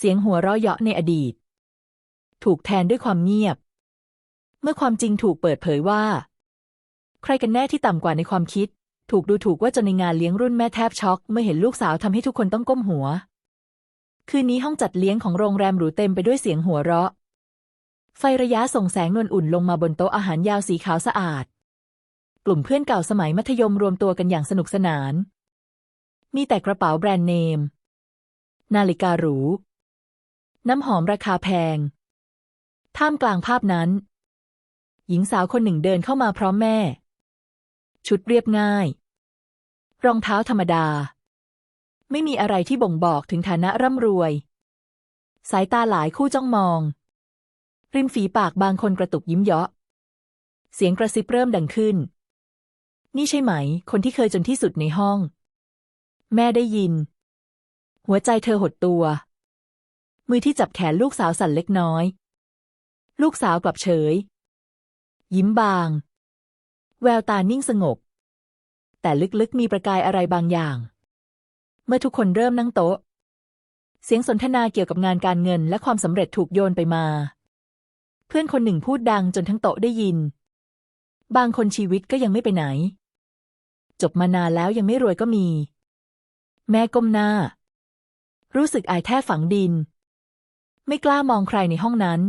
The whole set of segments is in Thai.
เสียงหัวเราะเยาะในอดีต ถูกแทนด้วยความเงียบ เมื่อความจริงถูกเปิดเผยว่า ใครกันแน่ที่ต่ำกว่าในความคิด ถูกดูถูกว่าจนในงานเลี้ยงรุ่นแม่แทบช็อก เมื่อเห็นลูกสาวทำให้ทุกคนต้องก้มหัว คืนนี้ห้องจัดเลี้ยงของโรงแรมหรูเต็มไปด้วยเสียงหัวเราะ ไฟระยะส่งแสงนวลอุ่นลงมาบนโต๊ะอาหารยาวสีขาวสะอาด กลุ่มเพื่อนเก่าสมัยมัธยมรวมตัวกันอย่างสนุกสนาน มีแต่กระเป๋าแบรนด์เนม นาฬิกาหรู น้ำหอมราคาแพง ท่ามกลางภาพนั้น หญิงสาวคนหนึ่งเดินเข้ามาพร้อมแม่ ชุดเรียบง่าย รองเท้าธรรมดา ไม่มีอะไรที่บ่งบอกถึงฐานะร่ำรวย สายตาหลายคู่จ้องมอง ริมฝีปากบางคนกระตุกยิ้มเยาะ เสียงกระซิบเริ่มดังขึ้น นี่ใช่ไหม คนที่เคยจนที่สุดในห้อง แม่ได้ยิน หัวใจเธอหดตัว มือที่จับแขนลูกสาวสั่นเล็กน้อย ลูกสาวกลับเฉย ยิ้มบาง แววตานิ่งสงบ แต่ลึกๆมีประกายอะไรบางอย่าง เมื่อทุกคนเริ่มนั่งโต๊ะ เสียงสนทนาเกี่ยวกับงานการเงินและความสำเร็จถูกโยนไปมา เพื่อนคนหนึ่งพูดดังจนทั้งโต๊ะได้ยิน บางคนชีวิตก็ยังไม่ไปไหน จบมานานแล้วยังไม่รวยก็มี แม่ก้มหน้า รู้สึกอายแท้ฝังดิน ไม่กล้ามองใครในห้องนั้น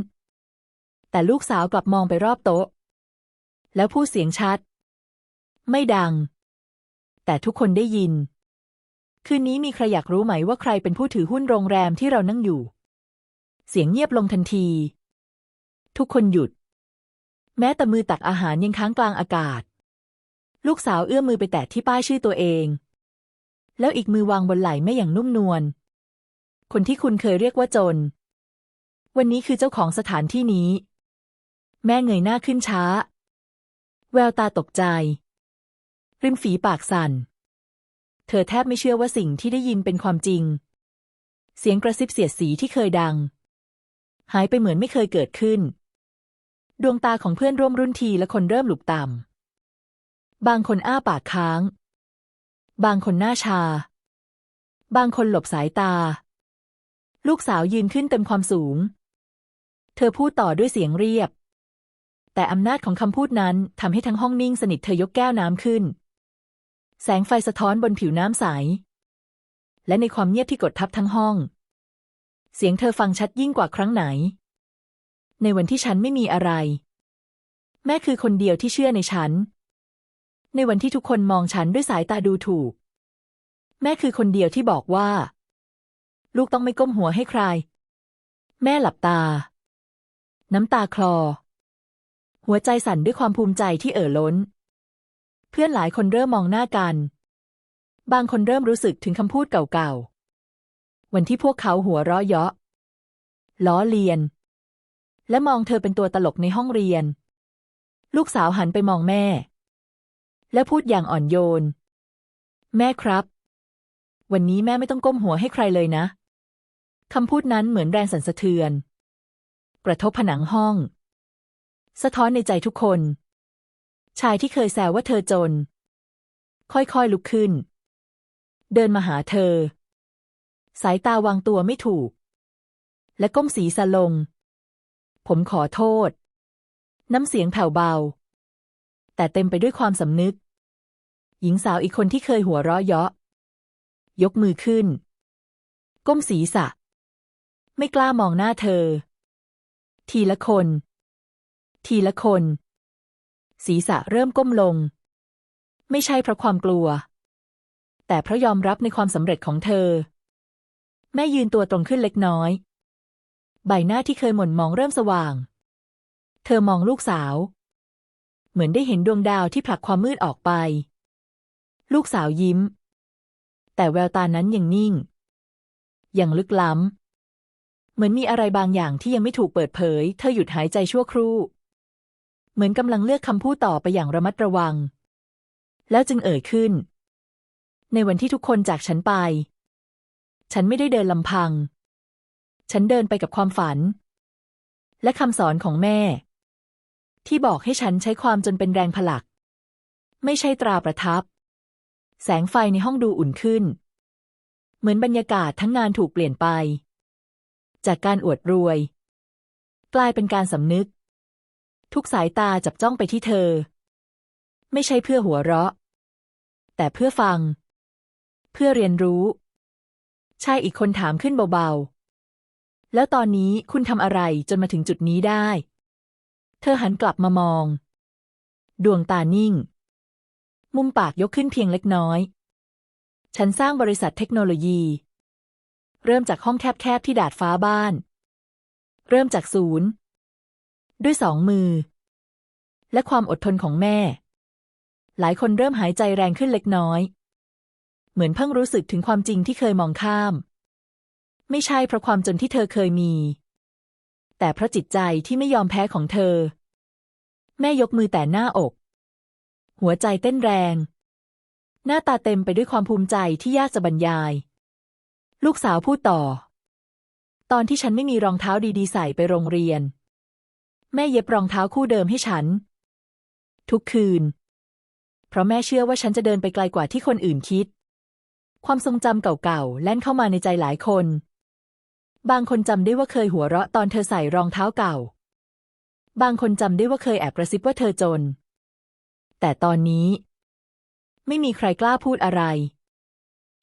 แต่ลูกสาวกลับมองไปรอบโต๊ะ แล้วพูดเสียงชัด ไม่ดัง แต่ทุกคนได้ยิน คืนนี้มีใครอยากรู้ไหมว่าใครเป็นผู้ถือหุ้นโรงแรมที่เรานั่งอยู่ เสียงเงียบลงทันที ทุกคนหยุด แม้แต่มือตักอาหารยังค้างกลางอากาศ ลูกสาวเอื้อมมือไปแตะที่ป้ายชื่อตัวเอง แล้วอีกมือวางบนไหล่แม่อย่างนุ่มนวลคนที่คุณเคยเรียกว่าจน วันนี้คือเจ้าของสถานที่นี้ แม่เงยหน้าขึ้นช้า แววตาตกใจ ริมฝีปากสั่น เธอแทบไม่เชื่อว่าสิ่งที่ได้ยินเป็นความจริง เสียงกระซิบเสียดสีที่เคยดัง หายไปเหมือนไม่เคยเกิดขึ้น ดวงตาของเพื่อนร่วมรุ่นทีและคนเริ่มหลุกต่ำบางคนอ้าปากค้าง บางคนหน้าชา บางคนหลบสายตาลูกสาวยืนขึ้นเต็มความสูง เธอพูดต่อด้วยเสียงเรียบ แต่อำนาจของคำพูดนั้นทำให้ทั้งห้องนิ่งสนิทเธอยกแก้วน้ำขึ้น แสงไฟสะท้อนบนผิวน้ำใส และในความเงียบที่กดทับทั้งห้อง เสียงเธอฟังชัดยิ่งกว่าครั้งไหน ในวันที่ฉันไม่มีอะไร แม่คือคนเดียวที่เชื่อในฉัน ในวันที่ทุกคนมองฉันด้วยสายตาดูถูก แม่คือคนเดียวที่บอกว่า ลูกต้องไม่ก้มหัวให้ใคร แม่หลับตา น้ำตาคลอ หัวใจสั่นด้วยความภูมิใจที่เอ่อล้น เพื่อนหลายคนเริ่มมองหน้ากัน บางคนเริ่มรู้สึกถึงคำพูดเก่าๆ วันที่พวกเขาหัวเราะเยาะ ล้อเลียน และมองเธอเป็นตัวตลกในห้องเรียน ลูกสาวหันไปมองแม่ และพูดอย่างอ่อนโยน แม่ครับ วันนี้แม่ไม่ต้องก้มหัวให้ใครเลยนะคำพูดนั้นเหมือนแรงสั่นสะเทือน ระทบผนังห้อง สะท้อนในใจทุกคน ชายที่เคยแซวว่าเธอจน ค่อยๆลุกขึ้น เดินมาหาเธอ สายตาวางตัวไม่ถูก และก้มศีรษะลง ผมขอโทษ น้ำเสียงแผ่วเบา แต่เต็มไปด้วยความสำนึก หญิงสาวอีกคนที่เคยหัวเราะเยาะ ยกมือขึ้น ก้มศีรษะไม่กล้ามองหน้าเธอ ทีละคน ทีละคน ศีรษะเริ่มก้มลง ไม่ใช่เพราะความกลัว แต่เพราะยอมรับในความสำเร็จของเธอ แม่ยืนตัวตรงขึ้นเล็กน้อย ใบหน้าที่เคยหม่นมองเริ่มสว่าง เธอมองลูกสาว เหมือนได้เห็นดวงดาวที่ผลักความมืดออกไป ลูกสาวยิ้ม แต่แววตานั้นยังนิ่ง ยังลึกล้ำ เหมือนมีอะไรบางอย่างที่ยังไม่ถูกเปิดเผย เธอหยุดหายใจชั่วครู่ เหมือนกำลังเลือกคำพูดต่อไปอย่างระมัดระวัง แล้วจึงเอ่ยขึ้น ในวันที่ทุกคนจากฉันไป ฉันไม่ได้เดินลำพัง ฉันเดินไปกับความฝัน และคำสอนของแม่ ที่บอกให้ฉันใช้ความจนเป็นแรงผลัก ไม่ใช่ตราประทับ แสงไฟในห้องดูอุ่นขึ้น เหมือนบรรยากาศทั้งงานถูกเปลี่ยนไป จากการอวดรวย กลายเป็นการสำนึก ทุกสายตาจับจ้องไปที่เธอ ไม่ใช่เพื่อหัวเราะ แต่เพื่อฟัง เพื่อเรียนรู้ชายอีกคนถามขึ้นเบาๆ แล้วตอนนี้คุณทำอะไรจนมาถึงจุดนี้ได้ เธอหันกลับมามอง ดวงตานิ่ง มุมปากยกขึ้นเพียงเล็กน้อย ฉันสร้างบริษัทเทคโนโลยี เริ่มจากห้องแคบๆที่ดาดฟ้าบ้าน เริ่มจากศูนย์ ด้วยสองมือ และความอดทนของแม่ หลายคนเริ่มหายใจแรงขึ้นเล็กน้อย เหมือนเพิ่งรู้สึกถึงความจริงที่เคยมองข้าม ไม่ใช่เพราะความจนที่เธอเคยมี แต่เพราะจิตใจที่ไม่ยอมแพ้ของเธอ แม่ยกมือแต่หน้าอก หัวใจเต้นแรง หน้าตาเต็มไปด้วยความภูมิใจที่ยากจะบรรยาย ลูกสาวพูดต่อ ตอนที่ฉันไม่มีรองเท้าดีๆ ใส่ไปโรงเรียน แม่เย็บรองเท้าคู่เดิมให้ฉัน ทุกคืน เพราะแม่เชื่อว่าฉันจะเดินไปไกลกว่าที่คนอื่นคิด ความทรงจำเก่าๆแล่นเข้ามาในใจหลายคน บางคนจำได้ว่าเคยหัวเราะตอนเธอใส่รองเท้าเก่า บางคนจำได้ว่าเคยแอบกระซิบว่าเธอจน แต่ตอนนี้ ไม่มีใครกล้าพูดอะไร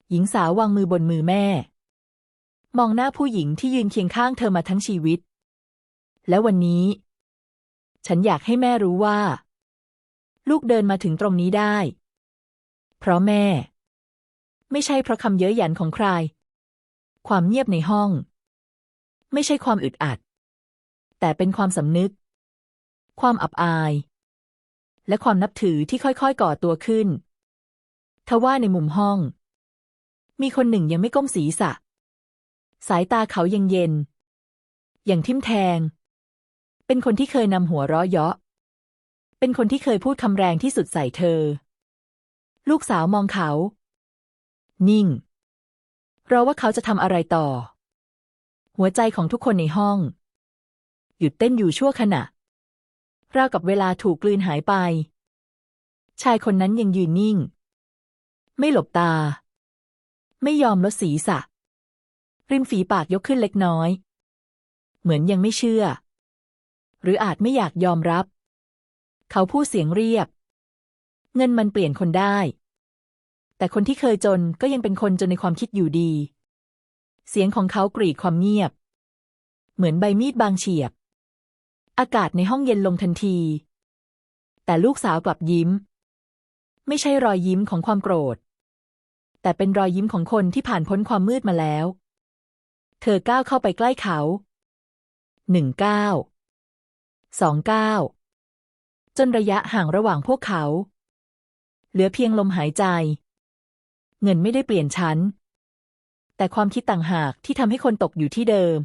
หญิงสาววางมือบนมือแม่ มองหน้าผู้หญิงที่ยืนเคียงข้างเธอมาทั้งชีวิต และวันนี้ ฉันอยากให้แม่รู้ว่า ลูกเดินมาถึงตรงนี้ได้ เพราะแม่ ไม่ใช่เพราะคำเย้ยหยันของใคร ความเงียบในห้อง ไม่ใช่ความอึดอัด แต่เป็นความสำนึก ความอับอาย และความนับถือที่ค่อยๆก่อตัวขึ้นทว่าในมุมห้อง มีคนหนึ่งยังไม่ก้มศีรษะ สายตาเขายังเย็น อย่างทิมแทง เป็นคนที่เคยนำหัวเราะเยาะ เป็นคนที่เคยพูดคำแรงที่สุดใส่เธอ ลูกสาวมองเขา นิ่ง รอว่าเขาจะทำอะไรต่อ หัวใจของทุกคนในห้อง หยุดเต้นอยู่ชั่วขณะราวกับเวลาถูกกลืนหายไป ชายคนนั้นยังยืนนิ่ง ไม่หลบตา ไม่ยอมลดศีรษะ ริมฝีปากยกขึ้นเล็กน้อย เหมือนยังไม่เชื่อ หรืออาจไม่อยากยอมรับ เขาพูดเสียงเรียบ เงินมันเปลี่ยนคนได้ แต่คนที่เคยจนก็ยังเป็นคนจนในความคิดอยู่ดี เสียงของเขากรีดความเงียบ เหมือนใบมีดบางเฉียบ อากาศในห้องเย็นลงทันที แต่ลูกสาวกลับยิ้ม ไม่ใช่รอยยิ้มของความโกรธ แต่เป็นรอยยิ้มของคนที่ผ่านพ้นความมืดมาแล้ว เธอก้าวเข้าไปใกล้เขาหนึ่งก้าวสองก้าวจนระยะห่างระหว่างพวกเขา เหลือเพียงลมหายใจ เงินไม่ได้เปลี่ยนชั้นแต่ความคิดต่างหากที่ทำให้คนตกอยู่ที่เดิม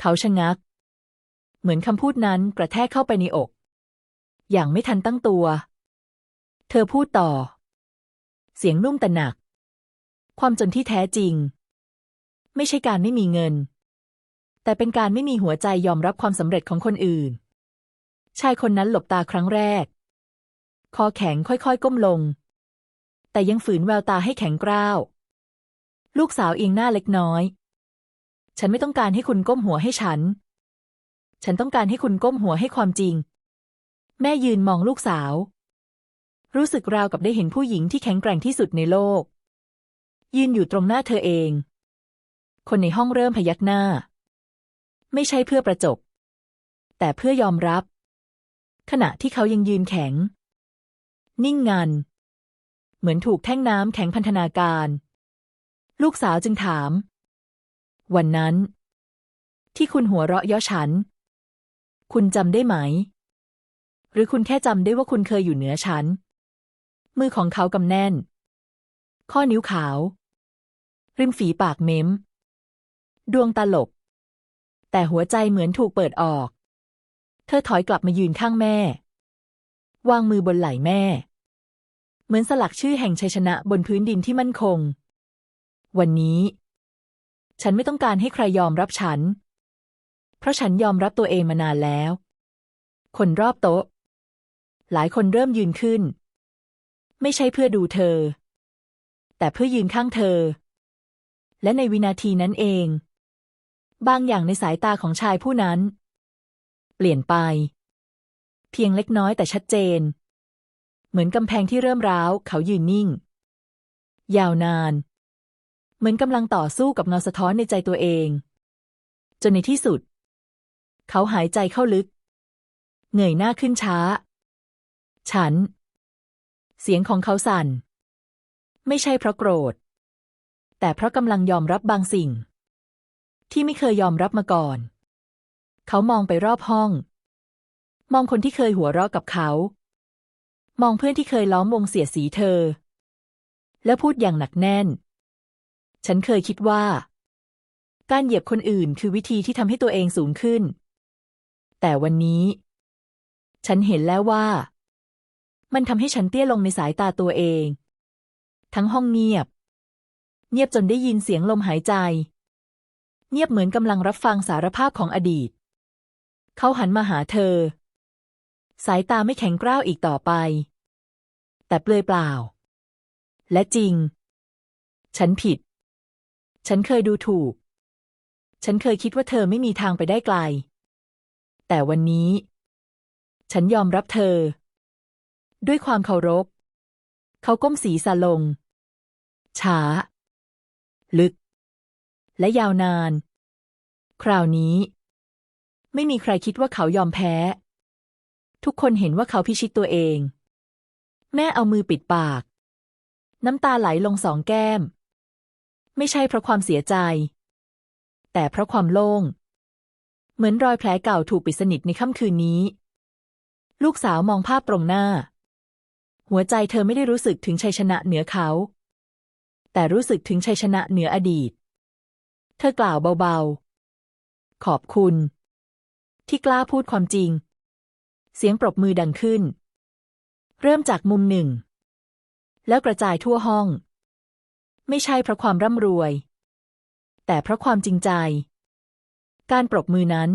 เขาชะงัก เหมือนคำพูดนั้นกระแทกเข้าไปในอก อย่างไม่ทันตั้งตัว เธอพูดต่อ เสียงนุ่มแต่หนัก ความจนที่แท้จริง ไม่ใช่การไม่มีเงิน แต่เป็นการไม่มีหัวใจยอมรับความสำเร็จของคนอื่น ชายคนนั้นหลบตาครั้งแรก คอแข็งค่อยๆ ก้มลง แต่ยังฝืนแววตาให้แข็งกร้าว ลูกสาวเอียงหน้าเล็กน้อย ฉันไม่ต้องการให้คุณก้มหัวให้ฉัน ฉันต้องการให้คุณก้มหัวให้ความจริง แม่ยืนมองลูกสาว รู้สึกราวกับได้เห็นผู้หญิงที่แข็งแกร่งที่สุดในโลก ยืนอยู่ตรงหน้าเธอเอง คนในห้องเริ่มพยักหน้า ไม่ใช่เพื่อประจบ แต่เพื่อยอมรับ ขณะที่เขายังยืนแข็ง นิ่งงัน เหมือนถูกแท่งน้ำแข็งพันธนาการ ลูกสาวจึงถาม วันนั้น ที่คุณหัวเราะเย่อฉัน คุณจำได้ไหม หรือคุณแค่จำได้ว่าคุณเคยอยู่เหนือฉัน มือของเขากำแน่นข้อนิ้วขาว ริมฝีปากเม้ม ดวงตาหลบ แต่หัวใจเหมือนถูกเปิดออก เธอถอยกลับมายืนข้างแม่ วางมือบนไหล่แม่ เหมือนสลักชื่อแห่งชัยชนะบนพื้นดินที่มั่นคง วันนี้ ฉันไม่ต้องการให้ใครยอมรับฉัน เพราะฉันยอมรับตัวเองมานานแล้ว คนรอบโต๊ะ หลายคนเริ่มยืนขึ้น ไม่ใช่เพื่อดูเธอ แต่เพื่อยืนข้างเธอ และในวินาทีนั้นเอง บางอย่างในสายตาของชายผู้นั้น เปลี่ยนไป เพียงเล็กน้อยแต่ชัดเจน เหมือนกำแพงที่เริ่มร้าว เขายืนนิ่ง ยาวนาน เหมือนกำลังต่อสู้กับเงาสะท้อนในใจตัวเอง จนในที่สุด เขาหายใจเข้าลึกเงยหน้าขึ้นช้า ฉัน เสียงของเขาสั่น ไม่ใช่เพราะโกรธ แต่เพราะกำลังยอมรับบางสิ่ง ที่ไม่เคยยอมรับมาก่อน เขามองไปรอบห้อง มองคนที่เคยหัวเราะกับเขา มองเพื่อนที่เคยล้อมวงเสียสีเธอ แล้วพูดอย่างหนักแน่น ฉันเคยคิดว่า การเหยียบคนอื่นคือวิธีที่ทำให้ตัวเองสูงขึ้น แต่วันนี้ ฉันเห็นแล้วว่า มันทำให้ฉันเตี้ยลงในสายตาตัวเอง ทั้งห้องเงียบ เงียบจนได้ยินเสียงลมหายใจ เงียบเหมือนกำลังรับฟังสารภาพของอดีต เขาหันมาหาเธอ สายตาไม่แข็งกร้าวอีกต่อไป แต่เปลือยเปล่า และจริง ฉันผิด ฉันเคยดูถูก ฉันเคยคิดว่าเธอไม่มีทางไปได้ไกล แต่วันนี้ ฉันยอมรับเธอ ด้วยความเคารพ เขาก้มศีรษะลงช้า ลึก และยาวนาน คราวนี้ ไม่มีใครคิดว่าเขายอมแพ้ ทุกคนเห็นว่าเขาพิชิตตัวเอง แม่เอามือปิดปาก น้ำตาไหลลงสองแก้ม ไม่ใช่เพราะความเสียใจ แต่เพราะความโล่ง เหมือนรอยแผลเก่าถูกปิดสนิทในค่ำคืนนี้ ลูกสาวมองภาพตรงหน้าหัวใจเธอไม่ได้รู้สึกถึงชัยชนะเหนือเขา แต่รู้สึกถึงชัยชนะเหนืออดีต เธอกล่าวเบาๆ ขอบคุณ ที่กล้าพูดความจริง เสียงปรบมือดังขึ้น เริ่มจากมุมหนึ่ง แล้วกระจายทั่วห้อง ไม่ใช่เพราะความร่ำรวย แต่เพราะความจริงใจ การปรบมือนั้น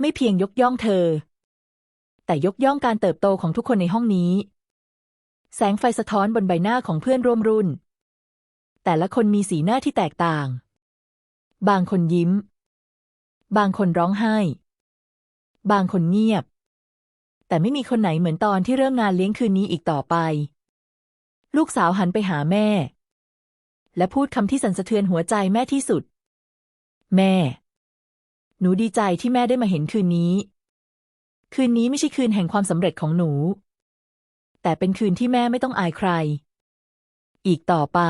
ไม่เพียงยกย่องเธอ แต่ยกย่องการเติบโตของทุกคนในห้องนี้แสงไฟสะท้อนบนใบหน้าของเพื่อนร่วมรุ่น แต่ละคนมีสีหน้าที่แตกต่าง บางคนยิ้ม บางคนร้องไห้ บางคนเงียบ แต่ไม่มีคนไหนเหมือนตอนที่เริ่มงานเลี้ยงคืนนี้อีกต่อไป ลูกสาวหันไปหาแม่ และพูดคำที่สั่นสะเทือนหัวใจแม่ที่สุด แม่ หนูดีใจที่แม่ได้มาเห็นคืนนี้ คืนนี้ไม่ใช่คืนแห่งความสำเร็จของหนู แต่เป็นคืนที่แม่ไม่ต้องอายใคร อีกต่อไป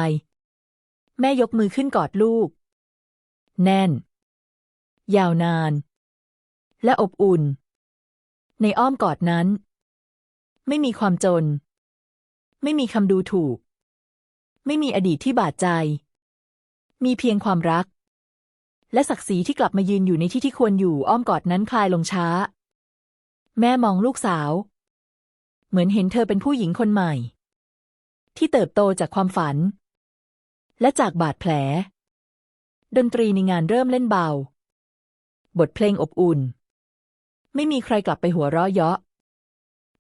แม่ยกมือขึ้นกอดลูก แน่น ยาวนาน และอบอุ่น ในอ้อมกอดนั้น ไม่มีความจน ไม่มีคำดูถูก ไม่มีอดีตที่บาดใจ มีเพียงความรัก และศักดิ์ศรีที่กลับมายืนอยู่ในที่ที่ควรอยู่อ้อมกอดนั้นคลายลงช้า แม่มองลูกสาว เหมือนเห็นเธอเป็นผู้หญิงคนใหม่ ที่เติบโตจากความฝัน และจากบาดแผล ดนตรีในงานเริ่มเล่นเบา บทเพลงอบอุ่น ไม่มีใครกลับไปหัวเราะเยาะ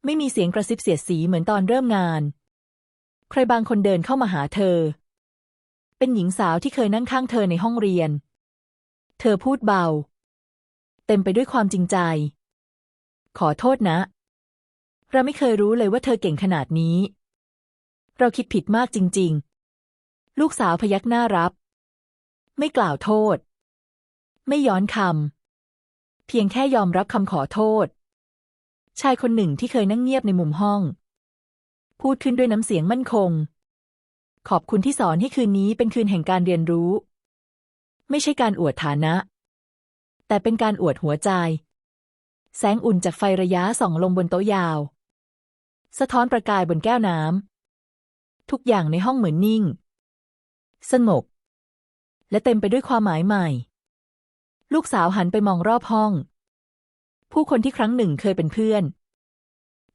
ไม่มีเสียงกระซิบเสียดสีเหมือนตอนเริ่มงาน ใครบางคนเดินเข้ามาหาเธอ เป็นหญิงสาวที่เคยนั่งข้างเธอในห้องเรียน เธอพูดเบา เต็มไปด้วยความจริงใจ ขอโทษนะ เราไม่เคยรู้เลยว่าเธอเก่งขนาดนี้ เราคิดผิดมากจริง ๆ ลูกสาวพยักหน้ารับ ไม่กล่าวโทษ ไม่ย้อนคำ เพียงแค่ยอมรับคำขอโทษ ชายคนหนึ่งที่เคยนั่งเงียบในมุมห้อง พูดขึ้นด้วยน้ำเสียงมั่นคง ขอบคุณที่สอนให้คืนนี้เป็นคืนแห่งการเรียนรู้ ไม่ใช่การอวดฐานะ แต่เป็นการอวดหัวใจ แสงอุ่นจากไฟระยะส่องลงบนโต๊ะยาว สะท้อนประกายบนแก้วน้ำทุกอย่างในห้องเหมือนนิ่ง สงบ และเต็มไปด้วยความหมายใหม่ ลูกสาวหันไปมองรอบห้อง ผู้คนที่ครั้งหนึ่งเคยเป็นเพื่อน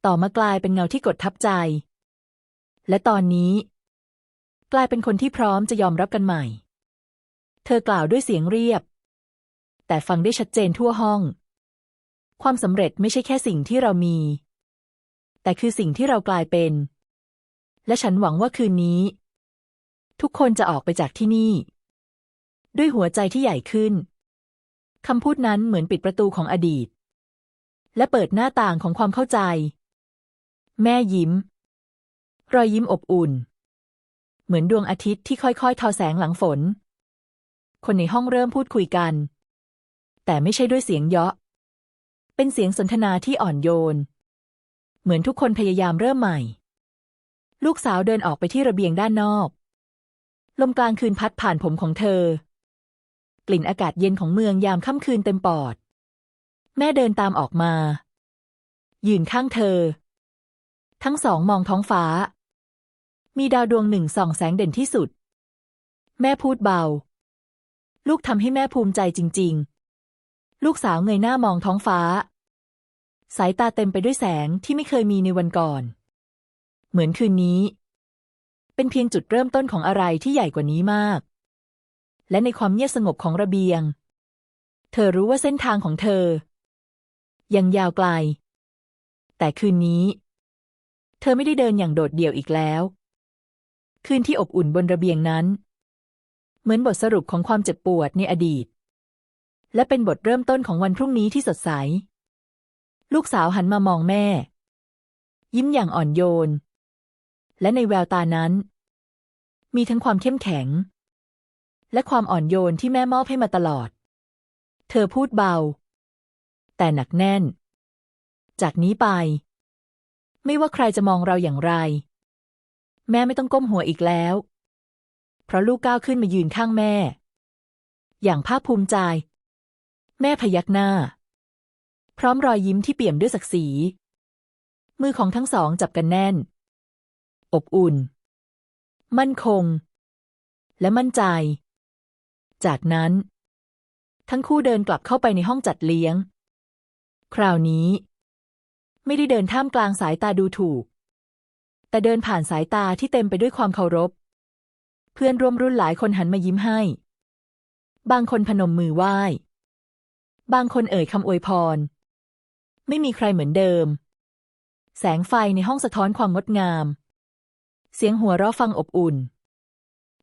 ต่อมากลายเป็นเงาที่กดทับใจ และตอนนี้ กลายเป็นคนที่พร้อมจะยอมรับกันใหม่ เธอกล่าวด้วยเสียงเรียบ แต่ฟังได้ชัดเจนทั่วห้อง ความสำเร็จไม่ใช่แค่สิ่งที่เรามี แต่คือสิ่งที่เรากลายเป็น และฉันหวังว่าคืนนี้ ทุกคนจะออกไปจากที่นี่ ด้วยหัวใจที่ใหญ่ขึ้นคำพูดนั้นเหมือนปิดประตูของอดีต และเปิดหน้าต่างของความเข้าใจ แม่ยิ้ม รอยยิ้มอบอุ่น เหมือนดวงอาทิตย์ที่ค่อยๆ ทอแสงหลังฝน คนในห้องเริ่มพูดคุยกัน แต่ไม่ใช่ด้วยเสียงเยาะ เป็นเสียงสนทนาที่อ่อนโยน เหมือนทุกคนพยายามเริ่มใหม่ ลูกสาวเดินออกไปที่ระเบียงด้านนอก ลมกลางคืนพัดผ่านผมของเธอ กลิ่นอากาศเย็นของเมืองยามค่ำคืนเต็มปอด แม่เดินตามออกมา ยืนข้างเธอ ทั้งสองมองท้องฟ้า มีดาวดวงหนึ่งส่องแสงเด่นที่สุด แม่พูดเบา ลูกทำให้แม่ภูมิใจจริง ๆ ลูกสาวเงยหน้ามองท้องฟ้า สายตาเต็มไปด้วยแสงที่ไม่เคยมีในวันก่อน เหมือนคืนนี้ เป็นเพียงจุดเริ่มต้นของอะไรที่ใหญ่กว่านี้มาก และในความเงียบสงบของระเบียง เธอรู้ว่าเส้นทางของเธอ ยังยาวไกล แต่คืนนี้ เธอไม่ได้เดินอย่างโดดเดี่ยวอีกแล้ว คืนที่อบอุ่นบนระเบียงนั้น เหมือนบทสรุปของความเจ็บปวดในอดีต และเป็นบทเริ่มต้นของวันพรุ่งนี้ที่สดใส ลูกสาวหันมามองแม่ ยิ้มอย่างอ่อนโยน และในแววตานั้น มีทั้งความเข้มแข็ง และความอ่อนโยนที่แม่มอบให้มาตลอด เธอพูดเบา แต่หนักแน่น จากนี้ไป ไม่ว่าใครจะมองเราอย่างไร แม่ไม่ต้องก้มหัวอีกแล้ว เพราะลูกก้าวขึ้นมายืนข้างแม่ อย่างภาคภูมิใจ แม่พยักหน้า พร้อมรอยยิ้มที่เปี่ยมด้วยศักดิ์ศรีมือของทั้งสองจับกันแน่น อบอุ่น มั่นคง และมั่นใจ จากนั้น ทั้งคู่เดินกลับเข้าไปในห้องจัดเลี้ยง คราวนี้ ไม่ได้เดินท่ามกลางสายตาดูถูก แต่เดินผ่านสายตาที่เต็มไปด้วยความเคารพ เพื่อนร่วมรุ่นหลายคนหันมายิ้มให้ บางคนพนมมือไหว้ บางคนเอ่ยคำอวยพร ไม่มีใครเหมือนเดิมแสงไฟในห้องสะท้อนความงดงาม เสียงหัวเราะฟังอบอุ่น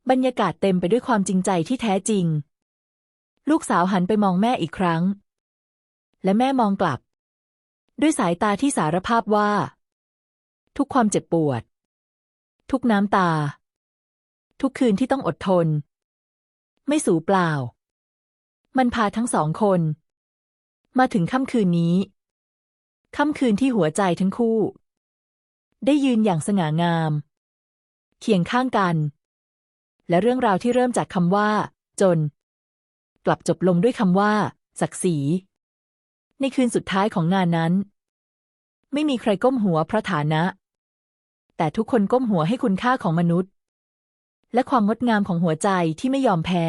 บรรยากาศเต็มไปด้วยความจริงใจที่แท้จริง ลูกสาวหันไปมองแม่อีกครั้ง และแม่มองกลับ ด้วยสายตาที่สารภาพว่า ทุกความเจ็บปวด ทุกน้ำตา ทุกคืนที่ต้องอดทน ไม่สูญเปล่า มันพาทั้งสองคน มาถึงค่ำคืนนี้ค่ำคืนที่หัวใจทั้งคู่ ได้ยืนอย่างสง่างาม คียงข้างกัน และเรื่องราวที่เริ่มจากคำว่า จน กลับจบลงด้วยคำว่า ศักดิ์ศรี ในคืนสุดท้ายของงานนั้น ไม่มีใครก้มหัวเพราะฐานะ แต่ทุกคนก้มหัวให้คุณค่าของมนุษย์ และความงดงามของหัวใจที่ไม่ยอมแพ้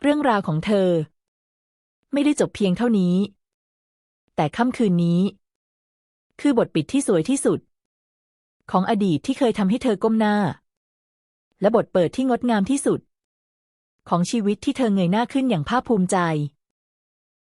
เรื่องราวของเธอ ไม่ได้จบเพียงเท่านี้ แต่ค่ำคืนนี้ คือบทปิดที่สวยที่สุด ของอดีตที่เคยทำให้เธอก้มหน้า และบทเปิดที่งดงามที่สุด ของชีวิตที่เธอเงยหน้าขึ้นอย่างภาคภูมิใจ